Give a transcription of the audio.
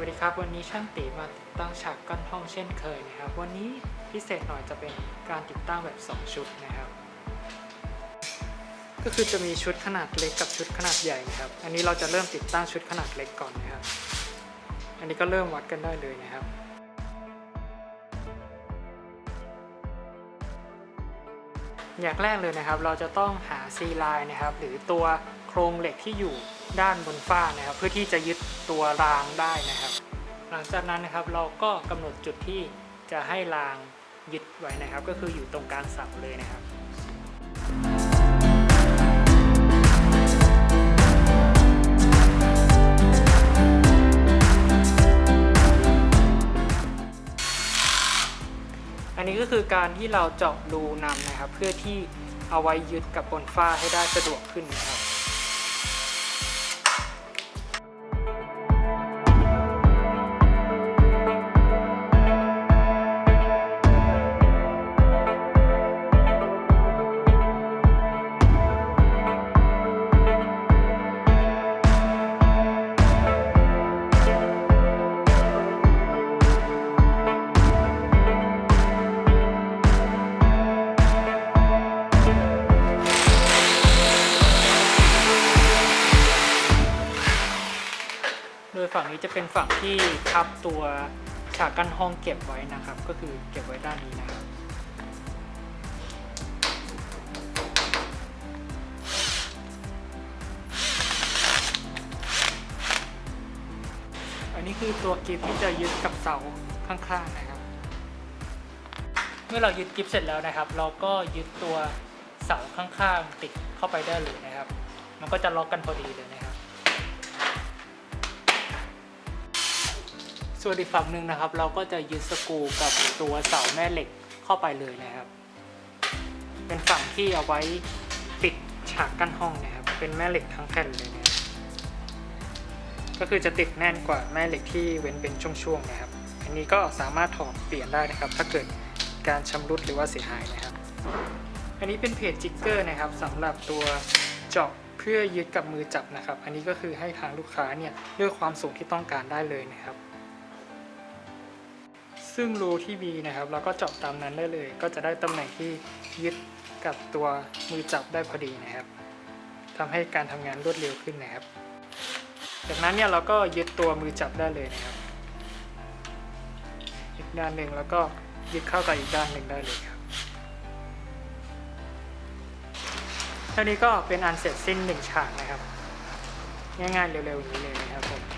วัสดีครับ วันนี้ช่างตีมาติดตั้งฉากกั้นห้องเช่นเคยนะครับ วันนี้พิเศษหน่อยจะเป็นการติดตั้งแบบ 2 ชุดนะครับ ก็คือจะมีชุดขนาดเล็กกับชุดขนาดใหญ่นะครับ อันนี้เราจะเริ่มติดตั้งชุดขนาดเล็กก่อนนะครับ อันนี้ก็เริ่มวัดกันได้เลยนะครับอย่างแรกเลยนะครับ เราจะต้องหาซีไลน์นะครับ หรือตัวโครงเหล็กที่อยู่ ด้านบนฝ้านะครับ เพื่อที่จะยึดตัวรางได้นะครับ หลังจากนั้นนะครับเราก็กำหนดจุดที่จะให้รางยึดไว้นะครับ ก็คืออยู่ตรงกลางเสาเลยนะครับอันนี้ก็คือการที่เราเจาะรูนำนะครับ เพื่อที่เอาไว้ยึดกับบนฝ้าให้ได้สะดวกขึ้นนะครับ ยฝั่งนี้จะเป็นฝั่งที่ทับตัวฉากกั้นห้องเก็บไว้นะครับ ก็คือเก็บไว้ด้านนี้นะครับอันนี้คือตัวกิฟที่จะยึดกับเสาข้างๆนะครับ เมื่อเรายึดกิฟเสร็จแล้วนะครับ เราก็ยึดตัวเสาข้างๆติดเข้าไปได้เลยนะครับ มันก็จะล็อกกันพอดีเลยนะครับ ส่วนอีกฝั่งหนึ่งนะครับ เราก็จะยึดสกรูกับตัวเสาแม่เหล็กเข้าไปเลยนะครับ เป็นฝั่งที่เอาไว้ปิดฉากกั้นห้องนะครับ เป็นแม่เหล็กทั้งแผ่นเลยนะก็คือจะติดแน่นกว่าแม่เหล็กที่เว้นเป็นช่วงๆนะครับ อันนี้ก็สามารถถอดเปลี่ยนได้นะครับ ถ้าเกิดการชำรุดหรือว่าเสียหายนะครับ อันนี้เป็นเพจจิกเกอร์นะครับสำหรับตัวเจาะเพื่อยึดกับมือจับนะครับ อันนี้ก็คือให้ทางลูกค้าเนี่ยเลือกความสูงที่ต้องการได้เลยนะครับ ซึ่งรูที่มีนะครับเราก็เจาะตามนั้นได้เลย ก็จะได้ตำแหน่งที่ยึดกับตัวมือจับได้พอดีนะครับทำให้การทำงานรวดเร็วขึ้นนะครับ จากนั้นเนี่ยเราก็ยึดตัวมือจับได้เลยนะครับอีกด้านหนึ่งแล้วก็ยึดเข้ากับอีกด้านหนึ่งได้เลยครับเท่านี้ก็เป็นอันเสร็จสิ้นหนึ่งฉากนะครับ ง่ายๆเร็วๆอย่างนี้เลยนะครับผม